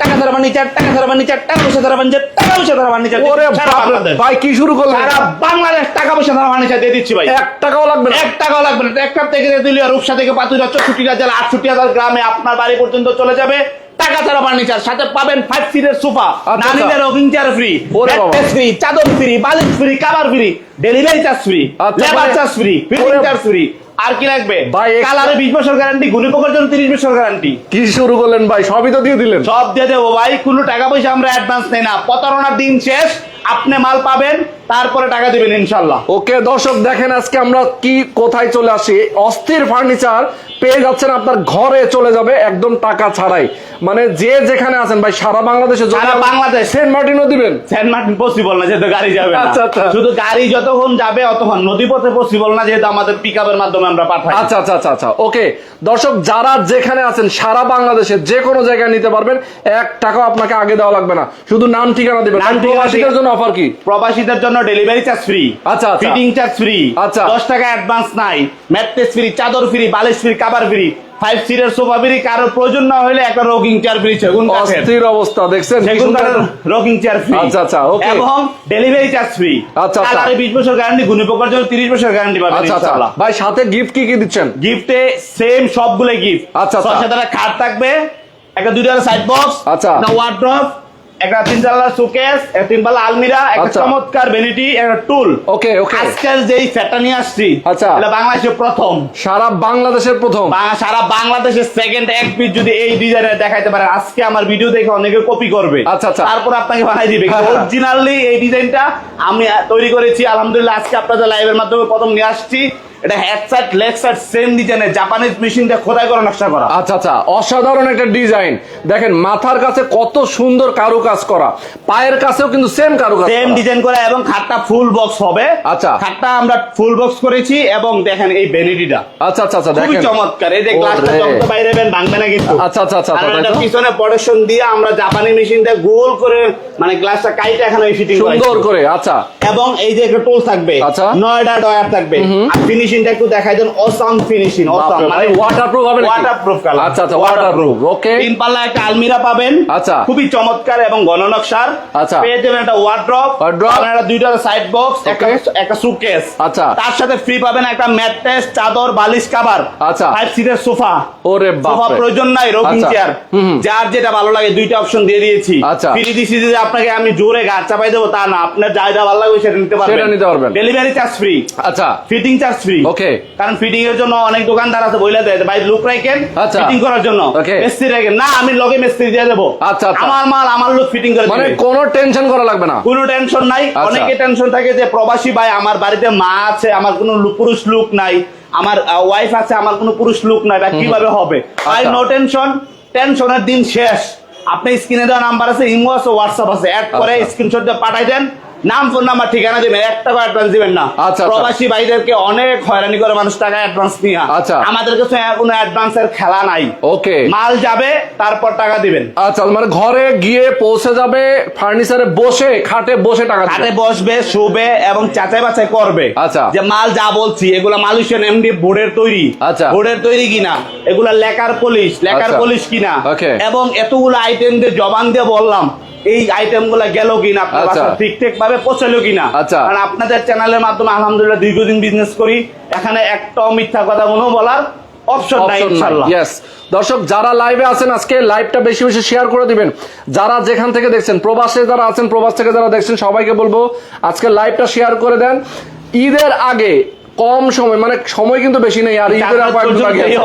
টাকা ছাড়া ফার্নিচার টাকা ছাড়া ফার্নিচার টাকা পয়সা ছাড়া ফার্নিচার টাকা পয়সা ছাড়া ফার্নিচার ওরে সারা বাপ রে, বাংলাদেশ। ভাই কি শুরু করলেন? সারা বাংলাদেশ টাকা পয়সা ছাড়া ফার্নিচার দিয়ে দিচ্ছি ভাই। এক টাকাও লাগবে না। এক টাকাও লাগবে না। একটা থেকে দিলিয়া রূপসা থেকে পাতুরা চৌষট্টি হাজার আটষট্টি হাজার গ্রামে আপনার বাড়ি পর্যন্ত চলে যাবে। টাকা ছাড়া ফার্নিচার সাথে পাবেন ফাইভ সিটের সোফা। নানিদের রবিং চেয়ার ফ্রি ফ্রি চাদর ফ্রি বালিশ free cover free delivery charge free labour charge free fitting charge free আর কি লাগবে? ভাই, কালারে বিশ বছর গ্যারান্টি গুলি পোকার জন্য তিরিশ বছর গ্যারান্টি কি শুরু করলেন ভাই? সবই তো দিয়ে দিলেন। সব দিয়ে দেবো ভাই কোনো টাকা পয়সা আমরা অ্যাডভান্স নেই না। প্রতারণার দিন শেষ আপনি মাল পাবেন তারপরে টাকা দিবেন ইনশাল্লাহ ওকে দর্শক দেখেন আজকে আমরা কি কোথায় চলে আসি। অস্থির ফার্নিচার পেয়ে যাচ্ছেন আপনার ঘরে চলে যাবে একদম টাকা ছাড়াই। মানে যে যেখানে আছেন ভাই সারা বাংলাদেশে সারা বাংলাদেশ। সেন্ট মার্টিনও দিবেন? সেন্ট মার্টিন পসিবল না যেহেতু গাড়ি যাবে না। আচ্ছা, আচ্ছা। শুধু গাড়ি যতক্ষণ যাবে অতক্ষণ নদী পথে পসিবল না যেহেতু আমাদের পিক মাধ্যমে আমরা পাঠাই। আচ্ছা আচ্ছা আচ্ছা আচ্ছা ওকে। দর্শক যারা যেখানে আছেন সারা বাংলাদেশে যে কোনো জায়গায় নিতে পারবেন। এক টাকাও আপনাকে আগে দেওয়া লাগবে না। শুধু নাম ঠিকানা দিবেন। নাম আর ঠিকানা প্রবাসীদের জন্য অফার কি? প্রবাসীদের জন্য ডেলিভারি চার্জ ফ্রি আচ্ছা, আচ্ছা। ফিটিং চার্জ ফ্রি আচ্ছা। দশ টাকা অ্যাডভান্স নাই ম্যাট্রেস ফ্রি চাদর ফ্রি বালিশ ফ্রি কাবার ফ্রি ফাইভ সিটের সোফা ফ্রি কারোর প্রয়োজন না হলে একটা চেয়ার ফ্রি সেগুন অস্থির অবস্থা দেখছেন সেগুন কাঠের চেয়ার ফ্রি আচ্ছা, আচ্ছা, okay. এবং ডেলিভারি চার্জ ফ্রি আচ্ছা, আচ্ছা। কালারে বিশ বছর গ্যারান্টি গুণী পোকার জন্য তিরিশ বছর গ্যারান্টি পাবেন আচ্ছা আচ্ছা ভাই সাথে গিফট কি কি দিচ্ছেন গিফটে সেম সবগুলো গিফট আচ্ছা, আচ্ছা। ছয় সাত খাট থাকবে একটা দুইটা সাইড বক্স আচ্ছা। একটা ওয়ার্ড্রপ একটা শোকেস আলমিরা একটা আচ্ছা। চমৎকার ভ্যানিটি একটা টুল ওকে ওকে আজকাল যেই সেটটা নিয়ে আসছি আচ্ছা। এটা বাংলাদেশের প্রথম সারা বাংলাদেশের প্রথম সারা বাংলাদেশের সেকেন্ড এক পিস যদি এই ডিজাইনে দেখাইতে পারে আজকে আমার ভিডিও দেখে অনেকে কপি করবে আচ্ছা, আচ্ছা। তারপর আপনাকে বানাই দিবে। অরিজিনালি এই ডিজাইনটা আমি তৈরি করেছি আলহামদুলিল্লাহ আজকে আপনাদের লাইভের মাধ্যমে প্রথম নিয়ে আসছি এটা হেডসেট লেগ সেম ডিজাইনের জাপানিজ মেশিনটা খোদাই করে নকশা করা। আচ্ছা আচ্ছা অসাধারণ একটা ডিজাইন দেখেন মাথার কাছে কত সুন্দর কারুকাজ করা। পায়ের কাছেও কিন্তু সেম কারুকাজ সেম ডিজাইন করা এবং খাটটা ফুল বক্স হবে। আচ্ছা। খাটটা আমরা ফুল বক্স করেছি এবং দেখেন এই ভ্যানিটিটা আচ্ছা আচ্ছা আচ্ছা দেখেন। চমৎকার। এই যে গ্লাসটা বাইরে বেন ভাঙবে না কিন্তু। আচ্ছা আচ্ছা আচ্ছা আর এটা পিছনে প্রোটেকশন দিয়ে আমরা জাপানি মেশিনটা গোল করে মানে গ্লাসটা কাইটে এখানে ফিটিং সুন্দর করে আচ্ছা। এবং এই যে একটা টোল থাকবে আচ্ছা। নয়টা ডয়ার থাকবে। আর ফিনিশিংটা একটু দেখাই দেন অসাম ফিনিশিং অসাম মানে ওয়াটারপ্রুফ হবে ওয়াটারপ্রুফ কালার আচ্ছা আচ্ছা ওয়াটারপ্রুফ ওকে তিন পাল্লা একটা আলমিরা পাবেন। আচ্ছা। খুবই চমৎকার এবং আচ্ছা। পেয়ে যাবেন একটা ওয়ার্ড্রপ Wardrobe। একটা দুইটা সাইড বক্স একটা একটা সুটকেস আচ্ছা। তার সাথে ফ্রি পাবেন একটা ম্যাট্রেস চাদর বালিশ কভার আচ্ছা। ফাইভ সিটের সোফা ওরে সোফা প্রয়োজন নাই আচ্ছা। চেয়ার হুম। যার যেটা ভালো লাগে দুইটা অপশন দিয়ে দিয়েছি। আচ্ছা। ফ্রি দিছি যে আপনাকে আমি জোরে গাছ চাপাই দেবো তা না। আপনার যা যা ভালো লাগবে সেটা নিতে পারবেন। সেটা নিতে পারবেন। ডেলিভারি চার্জ ফ্রি আচ্ছা। ফিটিং চার্জ ফ্রি ওকে কারণ ফিটিং এর জন্য অনেক দোকানদার আছে বইলা দেয় ভাই লুক রাখেন আচ্ছা। ফিটিং করার জন্য. মিস্ত্রি রাখেন। না আমি লগে মিস্ত্রি দিয়ে দেবো। আচ্ছা, আচ্ছা। আমার মাল আমার লোক ফিটিং করে মানে কোনো টেনশন করা লাগবে না। কোনো টেনশন নাই। আচ্ছা। অনেকে টেনশন থাকে যে প্রবাসী ভাই আমার বাড়িতে মা আছে আমার কোনো পুরুষ লুক নাই। আমার ওয়াইফ আছে আমার কোনো পুরুষ লুক নাই। এটা কীভাবে হবে? ভাই আচ্ছা। নো টেনশন টেনশনের দিন শেষ। আপনি স্ক্রিনে দেওয়া নাম্বার আছে ইমো আছে হোয়াটসঅ্যাপ আছে। অ্যাড করে আচ্ছা। স্ক্রিনশট দিয়ে পাঠাই দেন। নাম ফোন নাম্বার ঠিকানা দিবেন এক টাকা অ্যাডভান্স দিবেন না আচ্ছা, আচ্ছা। প্রবাসী ভাইদেরকে অনেক হয়রানি করে মানুষ টাকা অ্যাডভান্স নিয়ে আচ্ছা। আমাদের কাছে কোনো অ্যাডভান্সের খেলা নাই ওকে মাল যাবে তারপর টাকা দিবেন আচ্ছা মানে ঘরে গিয়ে পৌঁছে যাবে ফার্নিচারে বসে খাটে বসে টাকা খাটে বসবে শুবে এবং চাচাই বাছাই করবে আচ্ছা। যে মাল যা বলছি এগুলা মালয়েশিয়ান এমডি বোর্ডের তৈরি আচ্ছা। বোর্ডের তৈরি কিনা এগুলা লেকার পলিশ লেকার আচ্ছা। পলিশ কিনা Okay. এবং এতগুলো আইটেম দিয়ে জবান দিয়ে বললাম এই আইটেমগুলা কিনা আপনার আচ্ছা। ঠিকঠাক ভাবে পৌঁছালো কিনা। আচ্ছা। কারণ আপনাদের চ্যানেলের মাধ্যমে আলহামদুলিল্লাহ দীর্ঘদিন বিজনেস করি। এখানে একটাও মিথ্যা কথা কোনো বলার অপশন নাই ইনশাল্লাহ ইয়েস দর্শক যারা লাইভে আছেন আজকে লাইভটা বেশি বেশি শেয়ার করে দিবেন। যারা যেখান থেকে দেখছেন প্রবাসে যারা আছেন প্রবাস থেকে যারা দেখছেন সবাইকে বলব আজকে লাইভটা শেয়ার করে দেন। ঈদের আগে কম সময় মানে সময় কিন্তু বেশি নেই আর ঈদের।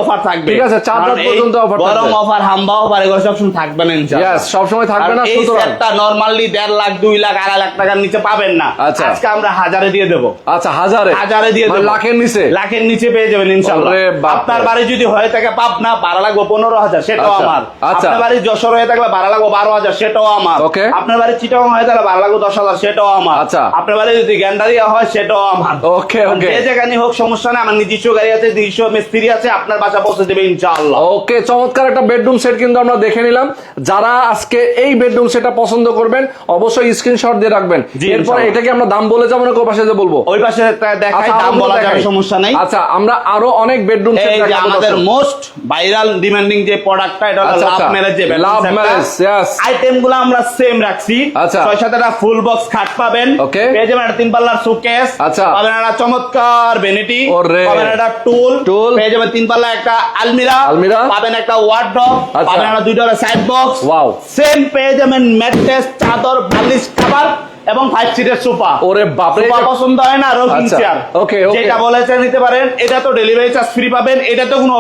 অফার থাকবে। ঠিক আছে চার রাত পর্যন্ত অফার গরম থাকবে অফার হাম্বা অফার এগুলো সবসময় থাকবে না ইনশাল্লাহ ইয়েস সব সময় থাকবে না সুতরাং সেটটা নরমালি দেড় লাখ দুই লাখ আড়াই লাখ টাকার নিচে পাবেন না। আচ্ছা। আজকে আমরা হাজারে দিয়ে দেবো। আচ্ছা হাজারে? হাজারে দিয়ে মানে দেবো। লাখের নিচে? লাখের নিচে পেয়ে যাবেন বাপরে। আপনার বাড়ি যদি হয়ে থাকে পাবনা ভাড়া লাগবে পনেরো হাজার সেটাও আচ্ছা, আমার। আচ্ছা। আপনার বাড়ি যশোর হয়ে থাকলে ভাড়া লাগবে বারো হাজার সেটাও আমার. আপনার বাড়ি চিটাং হয়ে থাকলে ভাড়া লাখ দশ হাজার সেটাও আমার। আচ্ছা। আপনার বাড়ি যদি গ্যান্ডারিয়া হয় সেটাও আমার। ওকে ওকে যে যেখানে হোক সমস্যা নেই আমার নিজস্ব গাড়ি আছে নিজস্ব মিস্ত্রি আছে আপনার বাসা পৌঁছে দেবে ইনশাআল্লাহ ওকে চমৎকার একটা বেডরুম সেট কিন্তু আমরা দেখে নিলাম যারা আজকে এই বেডরুম সেটটা পছন্দ করবেন অবশ্যই স্ক্রিনশট দিয়ে রাখবেন এরপর ইনশাআল্লাহ। এটা কি আমরা দাম বলে যাব না কোন পাশে যে বলব ওই পাশে দেখাই আচ্ছা, দাম বলা যাবে সমস্যা নাই আচ্ছা আমরা আরও অনেক বেডরুম সেট এই আমাদের মোস্ট ভাইরাল ডিমান্ডিং যে প্রোডাক্টটা এটা হলো আচ্ছা, লাভ আচ্ছা। ম্যারেজ যে Love marriage, yes. আইটেমগুলো আমরা সেম রাখছি আচ্ছা। ছয় সাতটা ফুল বক্স খাট পাবেন Okay. পেয়ে যাবেন তিন পাল্লার সুকেস আচ্ছা। পাবেন একটা চমৎকার ভ্যানিটি ওরে। পাবেন একটা টুল Tool। পেয়ে যাবেন তিন পাল্লা একটা আলমিরা আলমিরা। পাবেন একটা ওয়ার্ড্রপ আচ্ছা। পাবেন একটা দুইটা সাইড বক্স Wow. সেম পেয়ে যাবেন ম্যাট্রেস চাদর বালিশ খাবার এবং ফাইভ সিটের সোফা ওরে বাপরে সোফা পছন্দ হয় না রোগিং আচ্ছা, চেয়ার okay, okay. যেটা বলেছে নিতে পারেন এটা তো ডেলিভারি চার্জ ফ্রি পাবেন এটা তো কোনো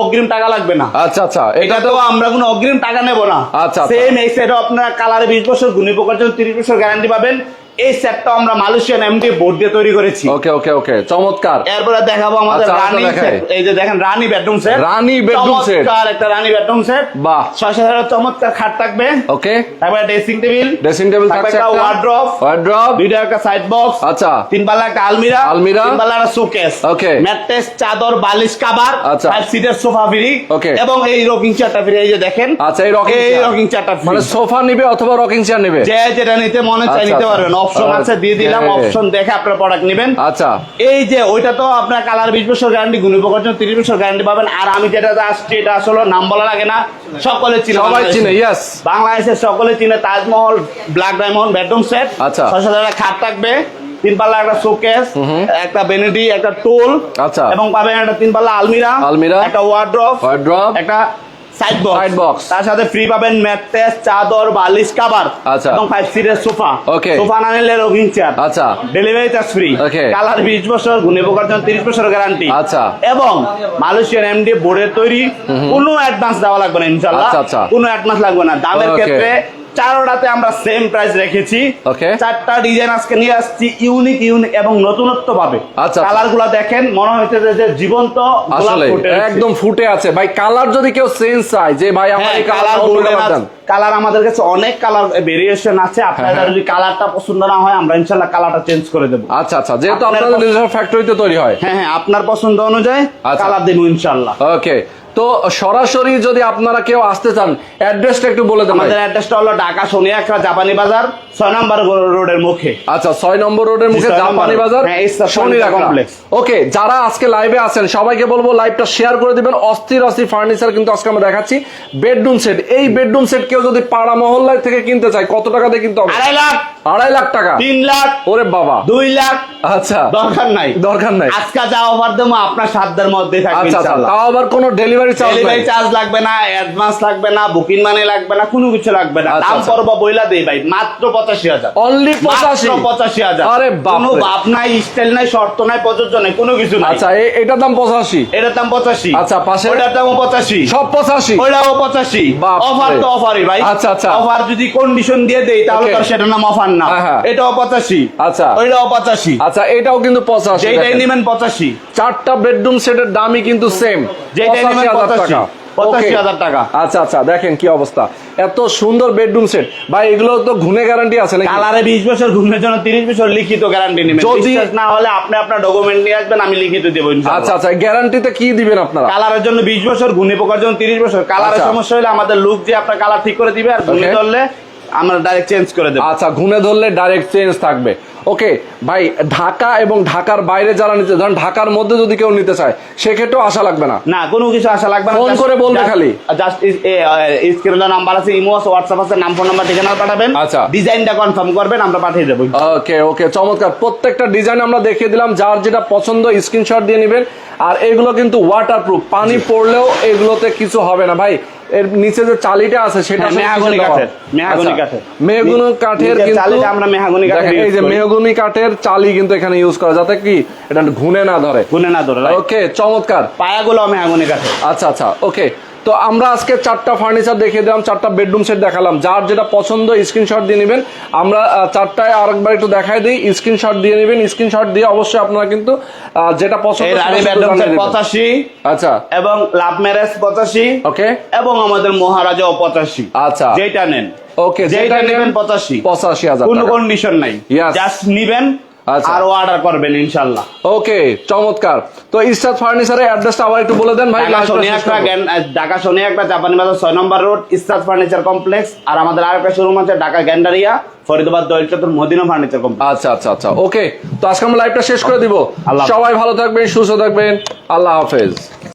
অগ্রিম টাকা লাগবে না আচ্ছা আচ্ছা এটা তো আমরা কোনো অগ্রিম টাকা নেব না আচ্ছা, আচ্ছা। সেম এই সেটও আপনারা কালারে বিশ বছর গুণী পোকার জন্য তিরিশ বছর গ্যারান্টি পাবেন এই সেটটা আমরা মালয়েশিয়ান এমডি বোর্ড দিয়ে তৈরি করেছি। ওকে ওকে ওকে চমৎকার। এরপরে দেখাবো আমাদের আচ্ছা, রানী। সেট এই যে দেখেন Rani bedroom set Rani bedroom set। চমৎকার একটা রানী বেডরুম সেট বাহ। ছয় সাত হাজার চমৎকার খাট থাকবে। ওকে তারপরে ড্রেসিং টেবিল ড্রেসিং টেবিল থাকবে একটা ওয়ার্ড্রপ ওয়ার্ড্রপ দুইটা একটা সাইড বক্স আচ্ছা। তিন পাল্লা একটা আলমিরা। আলমিরা। তিন পাল্লা একটা শোকেস Okay. ম্যাট্রেস চাদর বালিশ কাভার আচ্ছা। ফাইভ সিটের সোফা ফ্রি ওকে এবং এই রকিং চেয়ারটা ফ্রি এই যে দেখেন। আচ্ছা এই রকিং এই রকিং চেয়ারটা মানে সোফা নিবে অথবা রকিং চেয়ার নেবে? যে যেটা নিতে মনে চাই আচ্ছা, নিতে আচ্ছা। পারবেন। অপশন আছে দিয়ে দিলাম অপশন দেখে আপনার প্রোডাক্ট নেবেন। আচ্ছা। এই যে ওইটা তো আপনার কালার বিশ বছর গ্যারান্টি জন্য তিরিশ বছর গ্যারান্টি পাবেন। আর আমি যেটা আসছি এটা আসলে নাম বলা লাগে না সকলে চিনে। সবাই চিনে ইয়েস বাংলাদেশের সকলে চিনে Taj Mahal black diamond bedroom set আচ্ছা। ছয় হাজার খাট থাকবে তিন পাল্লা একটা শোকেস একটা বেনেডি একটা টোল আচ্ছা। এবং পাবেন একটা তিন পাল্লা আলমিরা আলমিরা। একটা ওয়ার্ড্রপ ওয়ার্ড্রপ একটা সাইড বক্স। তার সাথে ফ্রি পাবেন ম্যাট্রেস চাদর বালিশ কভার আচ্ছা। এবং ফাইভ সিটের সোফা। ওকে সোফা না নিলে রোগিং চেয়ার আচ্ছা। Delivery charge free. কালার বিশ বছর গুণে পোকার জন্য তিরিশ বছর গ্যারান্টি আচ্ছা। এবং মালয়েশিয়ান এমডি বোর্ডের তৈরি কোনো অ্যাডভান্স দেওয়া লাগবে না ইনশাল্লাহ আচ্ছা, আচ্ছা। কোনো অ্যাডভান্স লাগবে না। দামের ক্ষেত্রে চারোটাতে আমরা সেম প্রাইস রেখেছি। Okay। চারটা ডিজাইন আজকে নিয়ে আসছি ইউনিক ইউনিক এবং নতুনত্ব পাবে। আচ্ছা। কালারগুলা দেখেন মনে হচ্ছে যে- জীবন্ত আসলে একদম ফুটে আছে। ভাই কালার যদি কেউ চেঞ্জ চায় যে ভাই আমার হ্যাঁ এই কালার কালার আমাদের কাছে অনেক কালার ভেরিয়েশন আছে। আপনারা হ্যাঁ। যদি কালারটা পছন্দ না হয় আমরা ইনশাল্লাহ কালারটা চেঞ্জ করে দেবো। আচ্ছা আচ্ছা যেহেতু আপনাদের নিজস্ব ফ্যাক্টরিতে তৈরি হয়। হ্যাঁ হ্যাঁ আপনার পছন্দ অনুযায়ী আচ্ছা। কালার দেবো ইনশাল্লাহ। ওকে তো সরাসরি যদি আপনারা কেউ আসতে চান অ্যাড্রেসটা একটু বলে দেন আমাদের অ্যাড্রেসটা হলো ঢাকা সোনিয়াখা জাপানি বাজার ছয় নম্বর রোডের মুখে। আচ্ছা ছয় নম্বর রোডের মুখে জাপানি বাজার হ্যাঁ, রাখা কমপ্লেক্স। ওকে যারা আজকে লাইভে আছেন সবাইকে বলব লাইভটা শেয়ার করে দিবেন। অস্থির অস্থির ফার্নিচার কিন্তু আজকে আমরা দেখাচ্ছি। বেডরুম সেট এই বেডরুম সেট কেউ যদি পাড়া মহল্লায় থেকে কিনতে চায় কত টাকা দিয়ে কিনতে হবে? আড়াই লাখ। আড়াই লাখ টাকা। তিন লাখ। ওরে বাবা। দুই লাখ। আচ্ছা। দরকার নাই। দরকার নাই। আজকে যা অফার দেবো আপনার সাধ্যের মধ্যে থাকবে আচ্ছা আচ্ছা। তাও আবার কোনো ডেলিভারি চার্জ ডেলিভারি চার্জ লাগবে না অ্যাডভান্স লাগবে না বুকিং মানি লাগবে না কোনো কিছু লাগবে না। আচ্ছা, দাম আচ্ছা। পর্ব বইলা দেই ভাই মাত্র পঁচাশি হাজার। অনলি পঁচাশি মাত্র পঁচাশি? হাজার। আরে কোনো বাপ নাই স্টাইল নাই শর্ত নাই প্রযোজ্য নাই কোনো কিছু নাই। আচ্ছা এটার দাম পঁচাশি? এটার দাম পঁচাশি। আচ্ছা, পাশে? ওটার দাম পঁচাশি। সব অফার তো অফারই ভাই। আচ্ছা, আচ্ছা। অফার যদি কন্ডিশন দিয়ে দেই তাহলে তো নাম অফার না। হ্যাঁ, হ্যাঁ। এটাও পঁচাশি। আচ্ছা। ওইটাও পঁচাশি। আচ্ছা এটাও কিন্তু পঁচাশি যেটাই দেখেন। নেবেন পঁচাশি। চারটা বেডরুম সেটের দামই কিন্তু সেম যেটাই নেবেন পঁচাশি হাজার টাকা। আচ্ছা আচ্ছা দেখেন কি অবস্থা। এত সুন্দর বেডরুম সেট ভাই এগুলো তো ঘুনে গ্যারান্টি আছে নাকি? কালারে বিশ বছর ঘুমের জন্য তিরিশ বছর লিখিত গ্যারান্টি নেবেন। যদি- না হলে আপনি আপনার ডকুমেন্ট নিয়ে আসবেন আমি লিখিত দেবো আচ্ছা আচ্ছা গ্যারান্টিতে কি দিবেন আপনারা? কালারের জন্য বিশ বছর ঘুনে পোকার জন্য তিরিশ বছর। কালারের আচ্ছা। সমস্যা হলে আমাদের লুক যে আপনার কালার ঠিক করে দিবে আর ঘুনে ধরলে আমরা ডাইরেক্ট চেঞ্জ করে দেবো। আচ্ছা ঘুনে ধরলে ডাইরেক্ট চেঞ্জ থাকবে। ওকে ভাই ঢাকা এবং ঢাকার বাইরে যারা নিতে ধরেন ঢাকার মধ্যে যদি কেউ নিতে চায় সেক্ষেত্রেও আশা লাগবে না। না কোনো কিছু আশা লাগবে না ফোন করে বলবে খালি। জাস্ট স্ক্রিনে নাম্বার আছে ইমো আছে হোয়াটসঅ্যাপ আছে নাম ফোন নাম্বার ঠিকানা পাঠাবেন। আচ্ছা। ডিজাইনটা কনফার্ম করবেন আমরা পাঠিয়ে দেবো। ওকে ওকে চমৎকার। প্রত্যেকটা ডিজাইন আমরা দেখিয়ে দিলাম যার যেটা পছন্দ স্ক্রিনশট দিয়ে নেবেন। আর এগুলো কিন্তু ওয়াটারপ্রুফ পানি পড়লেও এগুলোতে কিছু হবে না। ভাই এর নিচে যে চালিটা আছে সেটা হ্যাঁ, সব মেহাগনি কাঠের, দেওয়া? মেহাগনি আচ্ছা, কাঠের। মেহগুনি কাঠের কিন্তু চালিটা আমরা মেহাগনি কাঠের এই যে। মেহগুনি কাঠের চালি কিন্তু এখানে ইউজ করা যাতে কি এটা ঘুনে না ধরে ঘুনে না ধরে ওকে চমৎকার পায়াগুলো মেহাগনি কাঠের আচ্ছা আচ্ছা ওকে তো আমরা আজকে চারটা ফার্নিচার দেখিয়ে দিলাম চারটা বেডরুম সেট দেখালাম। যার যেটা পছন্দ স্ক্রিনশট দিয়ে নেবেন। আমরা চারটায় আরেকবার একটু দেখাই দিই স্ক্রিনশট দিয়ে নেবেন স্ক্রিনশট দিয়ে অবশ্যই আপনারা কিন্তু যেটা পছন্দ। পঁচাশি আচ্ছা। এবং লাভ ম্যারেজ পঁচাশি ওকে এবং আমাদের মহারাজাও পঁচাশি। আচ্ছা। যেটা নেন। ওকে যেটা নেবেন পঁচাশি। পঁচাশি হাজার কোনো কন্ডিশন নাই। জাস্ট নিবেন। আরও অর্ডার করবেন ইনশাআল্লাহ। ওকে চমৎকার। তো ফার্নিচারের অ্যাড্রেসটা আবার একটু বলে দেন ভাই ঢাকা শনি একটা ঢাকা শনি জাপানি বাজার ছয় নম্বর রোড ইস্তাদ ফার্নিচার কমপ্লেক্স আর আমাদের আরেকটা শোরুম আছে ঢাকা গ্যান্ডারিয়া ফরিদাবাদ দোয়েল চত্বর মদিনা ফার্নিচার কমপ্লেক্স। আচ্ছা আচ্ছা আচ্ছা ওকে। তো আজকে আমরা লাইভটা শেষ করে দিব। সবাই ভালো থাকবেন সুস্থ থাকবেন। আল্লাহ হাফেজ।